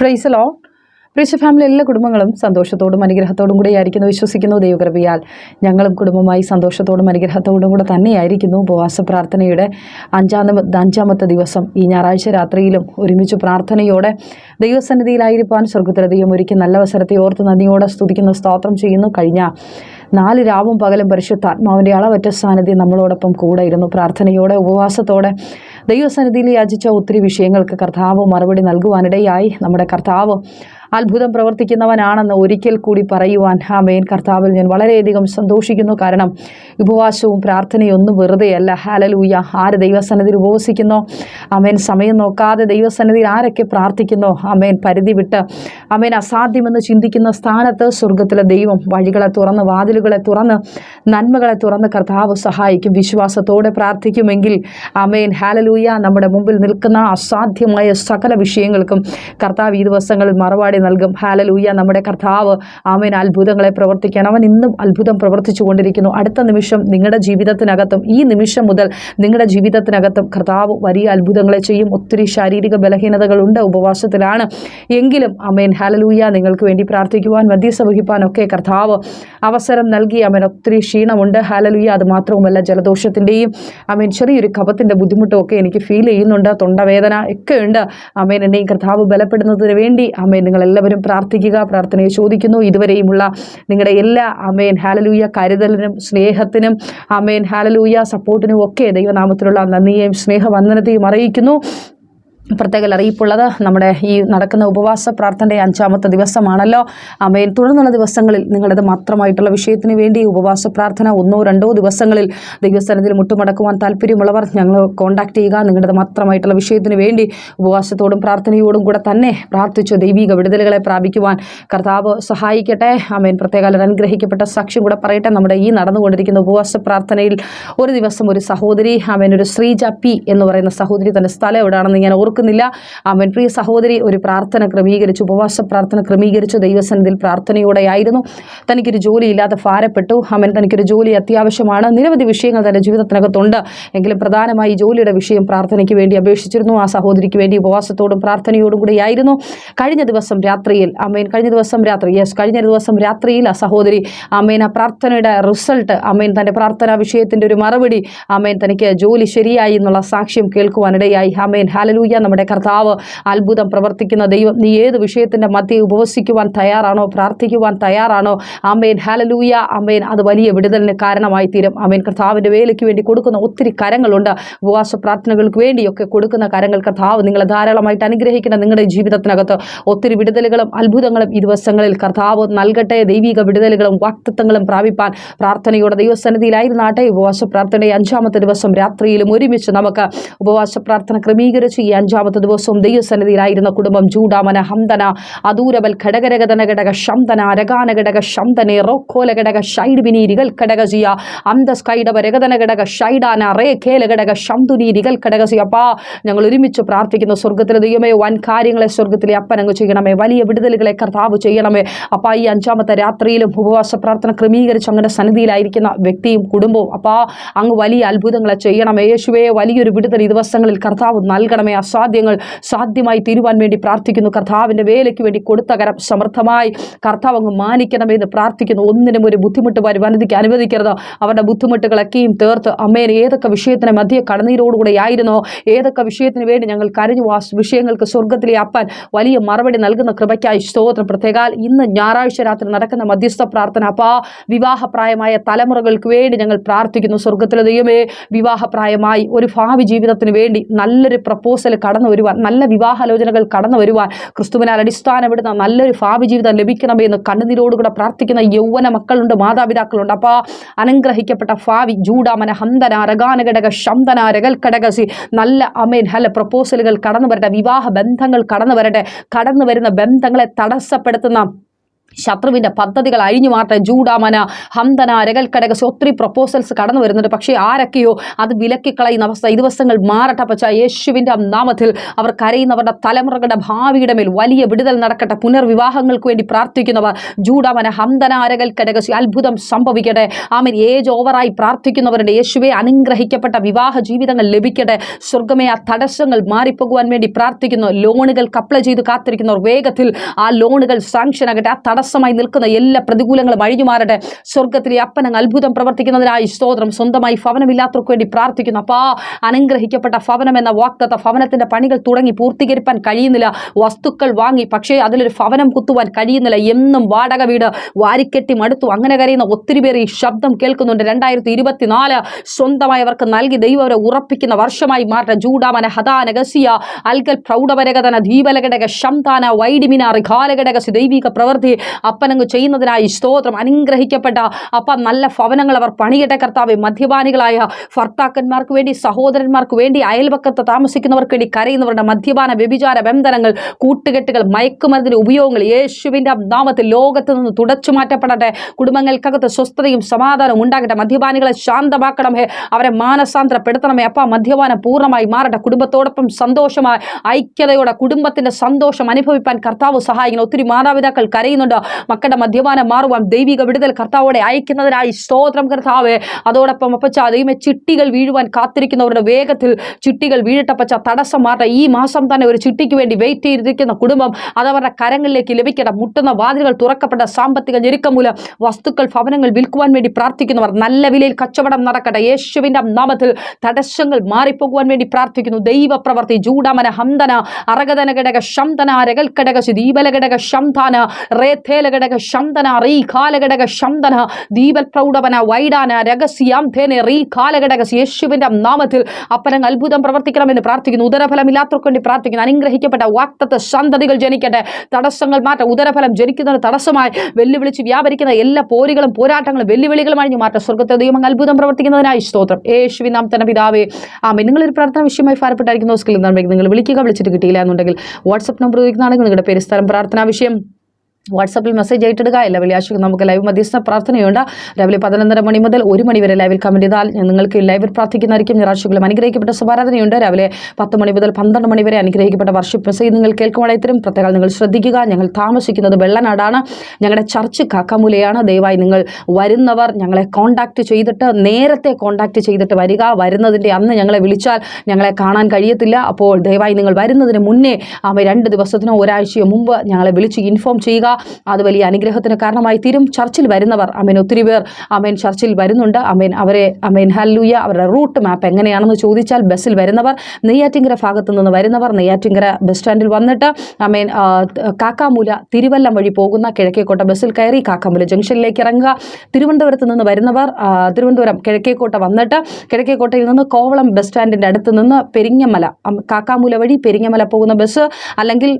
ഫ്രൈസലോ പ്രീശ family എല്ലാ കുടുംബങ്ങളും സന്തോഷത്തോടും അനുഗ്രഹത്തോടും കൂടി ആയിരിക്കുന്നു വിശ്വസിക്കുന്നു ദൈവകൃപയാൽ. ഞങ്ങളും കുടുംബമായി സന്തോഷത്തോടും അനുഗ്രഹത്തോടും കൂടെ തന്നെയായിരിക്കുന്നു. ഉപവാസ പ്രാർത്ഥനയുടെ അഞ്ചാം അഞ്ചാമത്തെ ദിവസം ഈ ഞായറാഴ്ച രാത്രിയിലും ഒരുമിച്ച് പ്രാർത്ഥനയോടെ ദൈവസന്നിധിയിലായിരിക്കാൻ സ്വർഗത്തിലെ ദൈവം ഒരുക്കി നല്ല അവസരത്തെ ഓർത്ത് നന്ദിയോടെ സ്തുതിക്കുന്ന സ്തോത്രം ചെയ്യുന്നു. കഴിഞ്ഞ നാല് രാവും പകലും പരിശുദ്ധാത്മാവിന്റെ അളവറ്റ സാന്നിധ്യം നമ്മളോടൊപ്പം കൂടെ ഇരുന്നു പ്രാർത്ഥനയോടെ ഉപവാസത്തോടെ ദൈവസന്നിധിയിൽ യാചിച്ച ഒത്തിരി വിഷയങ്ങൾക്ക് കർത്താവ് മറുപടി നൽകുവാനിടയായി. നമ്മുടെ കർത്താവ് അത്ഭുതം പ്രവർത്തിക്കുന്നവനാണെന്ന് ഒരിക്കൽ കൂടി പറയുവാൻ ആമേൻ. കർത്താവിൽ ഞാൻ വളരെയധികം സന്തോഷിക്കുന്നു. കാരണം ഉപവാസവും പ്രാർത്ഥനയും ഒന്നും വെറുതെയല്ല. ഹാലലൂയ ആര് ദൈവസന്നിധിയിൽ ഉപവസിക്കുന്നോ? അമേൻ സമയം നോക്കാതെ ദൈവസന്നിധിയിൽ ആരൊക്കെ പ്രാർത്ഥിക്കുന്നോ? അമേൻ പരിധി വിട്ട് അമേൻ അസാധ്യമെന്ന് ചിന്തിക്കുന്ന സ്ഥാനത്ത് സ്വർഗത്തിലെ ദൈവം വഴികളെ തുറന്ന് വാതിലുകളെ തുറന്ന് നന്മകളെ തുറന്ന് കർത്താവ് സഹായിക്കും. വിശ്വാസത്തോടെ പ്രാർത്ഥിക്കുമെങ്കിൽ അമേൻ ഹാലലൂയ നമ്മുടെ മുമ്പിൽ നിൽക്കുന്ന അസാധ്യമായ സകല വിഷയങ്ങൾക്കും കർത്താവ് ഈ ദിവസങ്ങളിൽ മറുപടി നൽകും. ഹാലലൂയ നമ്മുടെ കർത്താവ് ആമേൻ. അത്ഭുതങ്ങളെ പ്രവർത്തിക്കാൻ അവൻ ഇന്നും അത്ഭുതം പ്രവർത്തിച്ചു കൊണ്ടിരിക്കുന്നു. അടുത്ത നിമിഷം നിങ്ങളുടെ ജീവിതത്തിനകത്തും ഈ നിമിഷം മുതൽ നിങ്ങളുടെ ജീവിതത്തിനകത്തും കർത്താവ് വലിയ അത്ഭുതങ്ങളെ ചെയ്യും. ഒത്തിരി ശാരീരിക ബലഹീനതകളുണ്ട്. ഉപവാസത്തിലാണ് എങ്കിലും അമേൻ ഹാലലൂയ നിങ്ങൾക്ക് വേണ്ടി പ്രാർത്ഥിക്കുവാൻ മധ്യസ്ഥ വഹിപ്പാനൊക്കെ കർത്താവ് അവസരം നൽകി. അവൻ ഒത്തിരി ക്ഷീണമുണ്ട്. ഹാലലൂയ അത് മാത്രവുമല്ല ജലദോഷത്തിന്റെയും അമേൻ ചെറിയൊരു കപത്തിന്റെ ബുദ്ധിമുട്ടും ഒക്കെ എനിക്ക് ഫീൽ ചെയ്യുന്നുണ്ട്. തൊണ്ടവേദന ഒക്കെ ഉണ്ട്. അമേൻ എന്നെയും കർത്താവ് ബലപ്പെടുന്നതിന് വേണ്ടി അമേൻ നിങ്ങൾ എല്ലാവരും പ്രാർത്ഥിക്കുക പ്രാർത്ഥനയെ ചോദിക്കുന്നു. ഇതുവരെയുമുള്ള നിങ്ങളുടെ എല്ലാ അമേൻ ഹാലലൂയ കരുതലിനും സ്നേഹത്തിനും അമേൻ ഹാലലൂയ സപ്പോർട്ടിനും ഒക്കെ ദൈവനാമത്തിലുള്ള നന്ദിയെയും സ്നേഹവന്ദനത്തെയും അറിയിക്കുന്നു. പ്രത്യേക അറിയിപ്പുള്ളത് നമ്മുടെ ഈ നടക്കുന്ന ഉപവാസ പ്രാർത്ഥനയുടെ അഞ്ചാമത്തെ ദിവസമാണല്ലോ. അമേൻ തുടർന്നുള്ള ദിവസങ്ങളിൽ നിങ്ങളത് മാത്രമായിട്ടുള്ള വിഷയത്തിന് വേണ്ടി ഉപവാസ പ്രാർത്ഥന ഒന്നോ രണ്ടോ ദിവസങ്ങളിൽ ദൈവസ്ഥാനത്തിൽ മുട്ടുമടക്കുവാൻ താല്പര്യമുള്ളവർ ഞങ്ങൾ കോൺടാക്ട് ചെയ്യുക. നിങ്ങളുടെ മാത്രമായിട്ടുള്ള വിഷയത്തിന് വേണ്ടി ഉപവാസത്തോടും പ്രാർത്ഥനയോടും കൂടെ തന്നെ പ്രാർത്ഥിച്ചു ദൈവിക വിടുതലുകളെ പ്രാപിക്കുവാൻ കർത്താവ് സഹായിക്കട്ടെ. അമേൻ പ്രത്യേക അനുഗ്രഹിക്കപ്പെട്ട സാക്ഷ്യം കൂടെ പറയട്ടെ. നമ്മുടെ ഈ നടന്നുകൊണ്ടിരിക്കുന്ന ഉപവാസ പ്രാർത്ഥനയിൽ ഒരു ദിവസം ഒരു സഹോദരി അമേൻ ഒരു ശ്രീജ പി എന്ന് പറയുന്ന സഹോദരി തന്റെ സ്ഥലം എവിടെയാണെന്ന് ഞാൻ ഓർക്കുന്നില്ല അമേൻ പ്രിയ സഹോദരി ഒരു പ്രാർത്ഥന ക്രമീകരിച്ചു. ഉപവാസ പ്രാർത്ഥന ക്രമീകരിച്ചു ദൈവസന്നിധിയിൽ പ്രാർത്ഥനയോടെയായിരുന്നു. തനിക്കൊരു ജോലിയില്ലാതെ ഭാരപ്പെട്ടു. അമൻ തനിക്കൊരു ജോലി അത്യാവശ്യമാണ്. നിരവധി വിഷയങ്ങൾ തന്റെ ജീവിതത്തിനകത്തുണ്ട്. എങ്കിലും പ്രധാനമായി ജോലിയുടെ വിഷയം പ്രാർത്ഥനയ്ക്ക് വേണ്ടി അപേക്ഷിച്ചിരുന്നു. ആ സഹോദരിക്ക് വേണ്ടി ഉപവാസത്തോടും പ്രാർത്ഥനയോടും കൂടിയായിരുന്നു. കഴിഞ്ഞ ദിവസം രാത്രിയിൽ അമേൻ കഴിഞ്ഞ ദിവസം രാത്രി യെസ് കഴിഞ്ഞ ദിവസം രാത്രിയിൽ ആ സഹോദരി അമേൻ ആ പ്രാർത്ഥനയുടെ റിസൾട്ട് അമേൻ തന്റെ പ്രാർത്ഥനാ വിഷയത്തിന്റെ ഒരു മറുപടി അമേൻ തനിക്ക് ജോലി ശരിയായി എന്നുള്ള സാക്ഷ്യം കേൾക്കുവാനിടയായി. അമ്മയൻ ഹാലലൂയ. നമ്മുടെ കർത്താവ് അത്ഭുതം പ്രവർത്തിക്കുന്ന ദൈവം. നീ ഏത് വിഷയത്തിന്റെ മധ്യ ഉപവസിക്കുവാൻ തയ്യാറാണോ പ്രാർത്ഥിക്കുവാൻ തയ്യാറാണോ? അമ്മേൻ ഹാലലൂയ അമ്മേൻ അത് വലിയ വിടുതലിന് കാരണമായി തീരും. അമ്മേൻ കർത്താവിന്റെ വേലയ്ക്ക് വേണ്ടി കൊടുക്കുന്ന ഒത്തിരി കരങ്ങളുണ്ട്. ഉപവാസ പ്രാർത്ഥനകൾക്ക് വേണ്ടിയൊക്കെ കൊടുക്കുന്ന കരങ്ങൾ കർത്താവ് നിങ്ങളെ ധാരാളമായിട്ട് അനുഗ്രഹിക്കുന്ന നിങ്ങളുടെ ജീവിതത്തിനകത്ത്. ഒത്തിരി വിടുതലുകളും അത്ഭുതങ്ങളും ഈ ദിവസങ്ങളിൽ കർത്താവ് നൽകട്ടെ. ദൈവിക വിടുതലുകളും വാക്തത്വങ്ങളും പ്രാപിപ്പാൻ പ്രാർത്ഥനയോടെ ദൈവസന്നിധിയിലായിരുന്നാട്ടെ. ഉപവാസ പ്രാർത്ഥനയുടെ അഞ്ചാമത്തെ ദിവസം രാത്രിയിലും ഒരുമിച്ച് നമുക്ക് ഉപവാസ പ്രാർത്ഥന ക്രമീകരിച്ച് ഈ അഞ്ചാമത്തെ ദിവസവും ദൈവസന്നിധിയിലായിരുന്ന കുടുംബം ചൂടാമന ഹംദന അദൂരബൽ ഘടകരഗതന ഘടക ശംദന അരഗാന ഘടക ശംതനെ റോക്കോല ഘടക ഷൈഡ് റികൾ ഘടക ചെയ്യ അന്തസ് കൈഡവ രഗതന ഘടക ഷൈഡാന റേ ഖേല ഘടക റികൾ ഘടക സിയ. അപ്പാ ഞങ്ങൾ ഒരുമിച്ച് പ്രാർത്ഥിക്കുന്നു സ്വർഗത്തിലെ ദൈവമേ വൻ കാര്യങ്ങളെ സ്വർഗത്തിലെ അപ്പനങ്ങ് ചെയ്യണമേ വലിയ വിടുതലുകളെ കർത്താവ് ചെയ്യണമേ. അപ്പാ ഈ അഞ്ചാമത്തെ രാത്രിയിലും ഉപവാസ പ്രാർത്ഥന ക്രമീകരിച്ച് അങ്ങനെ സന്നിധിയിലായിരിക്കുന്ന വ്യക്തിയും കുടുംബവും അപ്പാ അങ്ങ് വലിയ അത്ഭുതങ്ങളെ ചെയ്യണമേ. യേശുവേ വലിയൊരു വിടുതൽ ദിവസങ്ങളിൽ കർത്താവ് നൽകണമേ. അസാധ്യങ്ങൾ സാധ്യമായി തീരുവാൻ വേണ്ടി പ്രാർത്ഥിക്കുന്നു. കർത്താവിന്റെ വേലയ്ക്ക് വേണ്ടി കൊടുത്ത കരം സമർത്ഥമായി കർത്താവ് അങ്ങ് മാനിക്കണമെന്ന് പ്രാർത്ഥിക്കുന്നു. ഒന്നിനും ഒരു ബുദ്ധിമുട്ട് വരുവാനതിക്ക് അനുവദിക്കരുത്. അവരുടെ ബുദ്ധിമുട്ടുകളൊക്കെയും തീർത്ത് അമ്മേനെ ഏതൊക്കെ വിഷയത്തിന് മധ്യ കടന്നീരോടുകൂടെ ആയിരുന്നോ? ഏതൊക്കെ വിഷയത്തിന് വേണ്ടി ഞങ്ങൾ കരഞ്ഞു? ആ വിഷയങ്ങൾക്ക് സ്വർഗത്തിലെ അപ്പാൻ വലിയ മറുപടി നൽകുന്ന കൃപയ്ക്കായി സ്തോത്രം. പ്രത്യേകാൽ ഇന്ന് ഞായറാഴ്ച രാത്രി നടക്കുന്ന മധ്യസ്ഥ പ്രാർത്ഥന. അപ്പാ വിവാഹപ്രായമായ തലമുറകൾക്ക് വേണ്ടി ഞങ്ങൾ പ്രാർത്ഥിക്കുന്നു. സ്വർഗത്തിലെ ദൈവമേ വിവാഹപ്രായമായി ഒരു ഭാവി ജീവിതത്തിന് വേണ്ടി നല്ലൊരു പ്രപ്പോസൽ കടന്നു വരുവാൻ നല്ല വിവാഹാലോചനകൾ കടന്നു വരുവാൻ ക്രിസ്തുവിനാൽ അടിസ്ഥാനപ്പെടുന്ന നല്ലൊരു ഭാവി ജീവിതം ലഭിക്കണമേ എന്ന് കണ്ണുനീരോടുകൂടെ പ്രാർത്ഥിക്കുന്ന യൗവന മക്കളുണ്ട് മാതാപിതാക്കളുണ്ട്. അപ്പോൾ അനുഗ്രഹിക്കപ്പെട്ട ഭാവി ജൂഡാമന ഹന്തന രഗാനഘടക ശന്തന രകൽ ഘടകസി നല്ല അമേൻ ഹല പ്രപ്പോസലുകൾ കടന്നു വരട്ടെ വിവാഹ ബന്ധങ്ങൾ കടന്നു വരട്ടെ. കടന്നു വരുന്ന ബന്ധങ്ങളെ തടസ്സപ്പെടുത്തുന്ന ശത്രുവിന്റെ പദ്ധതികൾ അഴിഞ്ഞു മാറട്ടെ ജൂഡാമന ഹന്തന രകൽക്കടക ഒത്തിരി പ്രപ്പോസൽസ് കടന്നു വരുന്നുണ്ട്. പക്ഷേ ആരൊക്കെയോ അത് വിലക്കിക്കളയുന്ന അവസ്ഥ ഈ ദിവസങ്ങൾ മാറട്ടെ. പച്ച യേശുവിന്റെ നാമത്തിൽ അവർ കരയുന്നവരുടെ തലമുറകളുടെ ഭാവിയുടെ മേൽ വലിയ വിടുതൽ നടക്കട്ടെ. പുനർവിവാഹങ്ങൾക്ക് വേണ്ടി പ്രാർത്ഥിക്കുന്നവർ ജൂഡാമന ഹന്തന രകൽക്കടക അത്ഭുതം സംഭവിക്കട്ടെ. ആമൻ. ഏജ് ഓവറായി പ്രാർത്ഥിക്കുന്നവരുടെ യേശുവെ അനുഗ്രഹിക്കപ്പെട്ട വിവാഹ ജീവിതങ്ങൾ ലഭിക്കട്ടെ. സ്വർഗമേ ആ തടസ്സങ്ങൾ മാറിപ്പോകുവാൻ വേണ്ടി പ്രാർത്ഥിക്കുന്നു. ലോണുകൾ കപ്ല ചെയ്ത് കാത്തിരിക്കുന്നവർ വേഗത്തിൽ ആ ലോണുകൾ സാങ്ഷൻ ആകട്ടെ. ആ തടസ്സമായി നിൽക്കുന്ന എല്ലാ പ്രതികൂലങ്ങളും അഴിഞ്ഞുമാറട്ടെ. സ്വർഗത്തിലെ അപ്പനങ്ങ് അത്ഭുതം പ്രവർത്തിക്കുന്നതിനായി സ്തോത്രം. സ്വന്തമായി ഭവനമില്ലാത്തവർക്ക് വേണ്ടി പ്രാർത്ഥിക്കുന്നു. അപ്പാ അനുഗ്രഹിക്കപ്പെട്ട ഭവനം എന്ന വാക്തത്വ ഭവനത്തിന്റെ പണികൾ തുടങ്ങി പൂർത്തീകരിപ്പാൻ കഴിയുന്നില്ല. വസ്തുക്കൾ വാങ്ങി പക്ഷേ അതിലൊരു ഭവനം കുത്തുവാൻ കഴിയുന്നില്ല. എന്നും വാടക വീട് വാരിക്കെട്ടി മടുത്തു. അങ്ങനെ കരയുന്ന ഒത്തിരി പേർ ഈ ശബ്ദം കേൾക്കുന്നുണ്ട്. രണ്ടായിരത്തി ഇരുപത്തിനാല് സ്വന്തമായി അവർക്ക് നൽകി ദൈവം അവരെ ഉറപ്പിക്കുന്ന വർഷമായി മാറ്റ ജൂഡാമന ഹദാന ഗസിയ അൽഗൽ പ്രൗഢപരകതന ദീപലഘടക ശംതാന വൈഡിമിനാർ ഘാലഘടകസി ദൈവിക പ്രവൃത്തി അപ്പനങ്ങ് ചെയ്യുന്നതിനായി സ്തോത്രം. അനുഗ്രഹിക്കപ്പെട്ട അപ്പ നല്ല ഭവനങ്ങൾ അവർ പണിയട്ടെ കർത്താവ്. മദ്യപാനികളായ ഭർത്താക്കന്മാർക്ക് വേണ്ടി സഹോദരന്മാർക്ക് വേണ്ടി അയൽപക്കത്ത് താമസിക്കുന്നവർക്ക് വേണ്ടി കരയുന്നവരുടെ മദ്യപാന വ്യഭിചാര ബന്ധനങ്ങൾ കൂട്ടുകെട്ടുകൾ മയക്കുമരുന്നിന് ഉപയോഗങ്ങൾ യേശുവിന്റെ നാമത്തിൽ ലോകത്ത് നിന്ന് തുടച്ചു മാറ്റപ്പെടട്ടെ. കുടുംബങ്ങൾക്കകത്ത് സ്വസ്ഥതയും സമാധാനവും ഉണ്ടാകട്ടെ. മദ്യപാനികളെ ശാന്തമാക്കണമേ. അവരെ മാനസാന്തരപ്പെടുത്തണമേ. അപ്പ മദ്യപാനം പൂർണമായി മാറട്ടെ. കുടുംബത്തോടൊപ്പം സന്തോഷമായി ഐക്യതയോടെ കുടുംബത്തിന്റെ സന്തോഷം അനുഭവിപ്പാൻ കർത്താവ് സഹായിക്കണം. ഒത്തിരി മാതാപിതാക്കൾ കരയുന്നുണ്ട്. മക്കളുടെ മദ്യപാനം മാറുവാൻ ദൈവിക വിടുതൽ കർത്താവോടെ അയക്കുന്നതിനായി സ്തോത്രം കർത്താവ്. അതോടൊപ്പം അപ്പച്ച ദൈവമേ ചിട്ടികൾ വീഴുവാൻ കാത്തിരിക്കുന്നവരുടെ വേഗത്തിൽ ചിട്ടികൾ വീഴട്ടപ്പച്ച തടസ്സം മാറട്ടെ. ഈ മാസം തന്നെ ഒരു ചിട്ടിക്ക് വേണ്ടി വെയിറ്റ് ചെയ്തിരിക്കുന്ന കുടുംബം അതവരുടെ കരങ്ങളിലേക്ക് ലഭിക്കട്ടെ. മുട്ടുന്ന വാതിലുകൾ തുറക്കപ്പെട്ട സാമ്പത്തിക ഞെരുക്കം മൂലം വസ്തുക്കൾ ഭവനങ്ങൾ വിൽക്കുവാൻ വേണ്ടി പ്രാർത്ഥിക്കുന്നവർ നല്ല വിലയിൽ കച്ചവടം നടക്കട്ടെ. യേശുവിന്റെ നാമത്തിൽ തടസ്സങ്ങൾ മാറിപ്പോകുവാൻ വേണ്ടി പ്രാർത്ഥിക്കുന്നു. ദൈവപ്രവർത്തി ജൂഡമന ഹന്തന അറകതന ഘടക ശംതന രകൽക്കടക ദീപലഘടക ശംതാന റേഥേലഘടക ശന്തന റീ കാലഘടക ശന്തന ദീപപ്രൗഢവന വൈഡാന രഹസ്യാം ധേന റീ കാലഘടക യേശുവിന്റെ നാമത്തിൽ അപ്പനങ്ങൾ അത്ഭുതം പ്രവർത്തിക്കണമെന്ന് പ്രാർത്ഥിക്കുന്നു. ഉദരഫലമില്ലാത്തവർക്ക് വേണ്ടി പ്രാർത്ഥിക്കുന്നു. അനുഗ്രഹിക്കപ്പെട്ട വാക്തത്വ സന്തതികൾ ജനിക്കട്ടെ. തടസ്സങ്ങൾ മാറ്റ ഉദരഫലം ജനിക്കുന്നതിന് തടസ്സമായി. വെല്ലുവിളിച്ച് വ്യാപരിക്കുന്ന എല്ലാ പോരുകളും പോരാട്ടങ്ങളും വെല്ലുവിളികളും അഴിഞ്ഞു മാറ്റ. സ്വർഗത്തെ ദൈവം അത്ഭുതം പ്രവർത്തിക്കുന്നതിനായി സ്തോത്രം. യേശുവിൻ നാം തന്നെ പിതാവേ ആമേ നിങ്ങളൊരു പ്രാർത്ഥന വിഷയമായി ഫലപ്പെട്ടായിരിക്കുന്ന സ്കിൽ നിങ്ങൾ വിളിക്കുക വിളിച്ചിട്ട് കിട്ടിയില്ല എന്നുണ്ടെങ്കിൽ വാട്സപ്പ് നമ്പർ ഉപയോഗിക്കുന്നതാണെങ്കിൽ നിങ്ങളുടെ പേര് സ്ഥലം പ്രാർത്ഥനാ വിഷയം. വാട്സപ്പിൽ മെസ്സേജ് ആയിട്ടിടുക. എല്ലാ വെള്ളിയാഴ്ച നമുക്ക് ലൈവ് മധ്യസ്ഥ പ്രാർത്ഥനയുണ്ട്. രാവിലെ പതിനൊന്നര മണി മുതൽ ഒരു മണി വരെ ലൈവിൽ കമന്റ് ചെയ്താൽ നിങ്ങൾക്ക് ലൈവിൽ പ്രാർത്ഥിക്കുന്നതായിരിക്കും. ഞായറാഴ്ചകളും അനുഗ്രഹിക്കപ്പെട്ട സമാരാധനയുണ്ട് രാവിലെ പത്ത് മണി മുതൽ പന്ത്രണ്ട് മണി വരെ അനുഗ്രഹിക്കപ്പെട്ട വർഷിപ്പ് മെസ്സേജ് നിങ്ങൾ കേൾക്കുമ്പോഴേത്തരും പ്രത്യേകം നിങ്ങൾ ശ്രദ്ധിക്കുക. ഞങ്ങൾ താമസിക്കുന്നത് വെള്ളനാടാണ്. ഞങ്ങളുടെ ചർച്ച് കാക്കാമൂലയാണ്. ദയവായി നിങ്ങൾ വരുന്നവർ ഞങ്ങളെ കോൺടാക്റ്റ് ചെയ്തിട്ട് നേരത്തെ കോൺടാക്റ്റ് ചെയ്തിട്ട് വരിക. വരുന്നതിന്റെ അന്ന് ഞങ്ങളെ വിളിച്ചാൽ ഞങ്ങളെ കാണാൻ കഴിയത്തില്ല. അപ്പോൾ ദയവായി നിങ്ങൾ വരുന്നതിന് മുന്നേ രണ്ട് ദിവസത്തിനോ ഒരാഴ്ചയോ മുമ്പ് ഞങ്ങളെ വിളിച്ച് ഇൻഫോം ചെയ്യുക. അത് വലിയ അനുഗ്രഹത്തിന് കാരണമായി തീരും. ചർച്ചിൽ വരുന്നവർ അമേൻ ഒത്തിരി പേർ അമേൻ ചർച്ചിൽ വരുന്നുണ്ട്. അമേൻ അവരെ അമേൻ ഹല്ലൂയ അവരുടെ റൂട്ട് മാപ്പ് എങ്ങനെയാണെന്ന് ചോദിച്ചാൽ ബസ്സിൽ വരുന്നവർ നെയ്യാറ്റിങ്കര ഭാഗത്തു നിന്ന് വരുന്നവർ നെയ്യാറ്റിങ്കര ബസ് സ്റ്റാൻഡിൽ വന്നിട്ട് അമേൻ കാക്കാമൂല തിരുവല്ലം വഴി പോകുന്ന കിഴക്കേക്കോട്ട ബസ്സിൽ കയറി കാക്കാമൂല ജംഗ്ഷനിലേക്ക് ഇറങ്ങുക. തിരുവനന്തപുരത്ത് നിന്ന് വരുന്നവർ തിരുവനന്തപുരം കിഴക്കേക്കോട്ട വന്നിട്ട് കിഴക്കേക്കോട്ടയിൽ നിന്ന് കോവളം ബസ് സ്റ്റാൻഡിന്റെ അടുത്ത് നിന്ന് പെരിങ്ങമല കാക്കാമൂല വഴി പെരിങ്ങമല പോകുന്ന ബസ് അല്ലെങ്കിൽ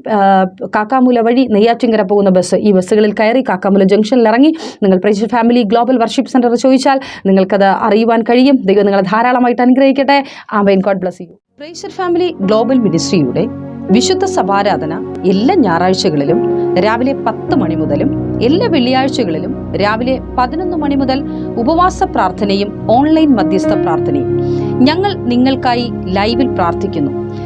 കാക്കാമൂല വഴി നെയ്യാറ്റിങ്കര പോകുന്ന ബസ് ഈ ബസ്സുകളിൽ കയറി കാക്കാമൂല ജംഗ്ഷനിൽ ഇറങ്ങി നിങ്ങൾ പ്രേക്ഷ ഫാമിലി ഗ്ലോബൽ വർഷിപ്പ് സെന്റർ ചോദിച്ചാൽ നിങ്ങൾക്കത് അറിയുവാൻ കഴിയും. ദൈവം നിങ്ങളെ ധാരാളമായിട്ട് അനുഗ്രഹിക്കട്ടെ. ആമേൻ. God bless you. പ്രേഷർ family global മിനിസ്ട്രിയുടെ വിശുദ്ധ സഭാരാധന എല്ലാ ഞായറാഴ്ചകളിലും രാവിലെ പത്ത് മണി മുതലും എല്ലാ വെള്ളിയാഴ്ചകളിലും രാവിലെ പതിനൊന്ന് മണി മുതൽ ഉപവാസ പ്രാർത്ഥനയും ഓൺലൈൻ മധ്യസ്ഥ പ്രാർത്ഥനയും ഞങ്ങൾ നിങ്ങൾക്കായി ലൈവിൽ പ്രാർത്ഥിക്കുന്നു.